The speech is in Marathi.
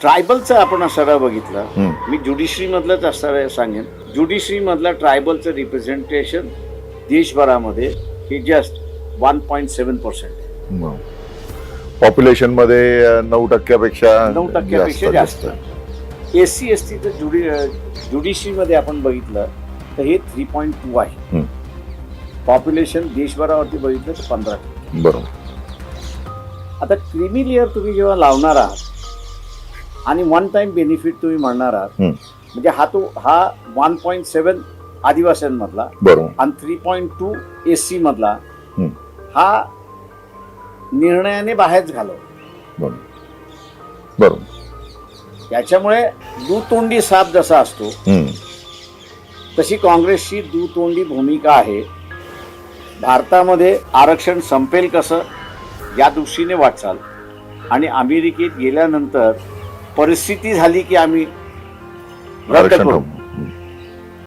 ट्रायबलचं आपण सरळ बघितलं. मी ज्युडिशरी मधलंच असणार सांगेन. ज्युडिशरी मधलं ट्रायबलचं रिप्रेझेंटेशन देशभरामध्ये हे just one point seven percent पॉप्युलेशनमध्ये नऊ टक्क्यापेक्षा नऊ टक्क्यापेक्षा जास्त एस सी एस टीचं ज्युडि ज्युडिशरीमध्ये आपण बघितलं तर हे थ्री पॉईंट टू आहे. पॉप्युलेशन देशभरावरती बघितलं तर पंधरा बरोबर. आता क्रिमी लेअर तुम्ही जेव्हा लावणार आहात आणि वन टाइम बेनिफिट तुम्ही म्हणणार आहात. म्हणजे हा तो हा वन पॉईंट सेवन आदिवासींमधला आणि three point two S C मधला. हा निर्णयाने बाहेरच घालव बरोबर. बरोबर. त्याच्यामुळे दुतोंडी साप जसा असतो. तशी काँग्रेसची दुतोंडी भूमिका आहे. भारतामध्ये आरक्षण संपेल कसं? या दृष्टीने वाटचाल. आणि अमेरिकेत गेल्यानंतर परिस्थिती झाली की आम्ही रद्द करू.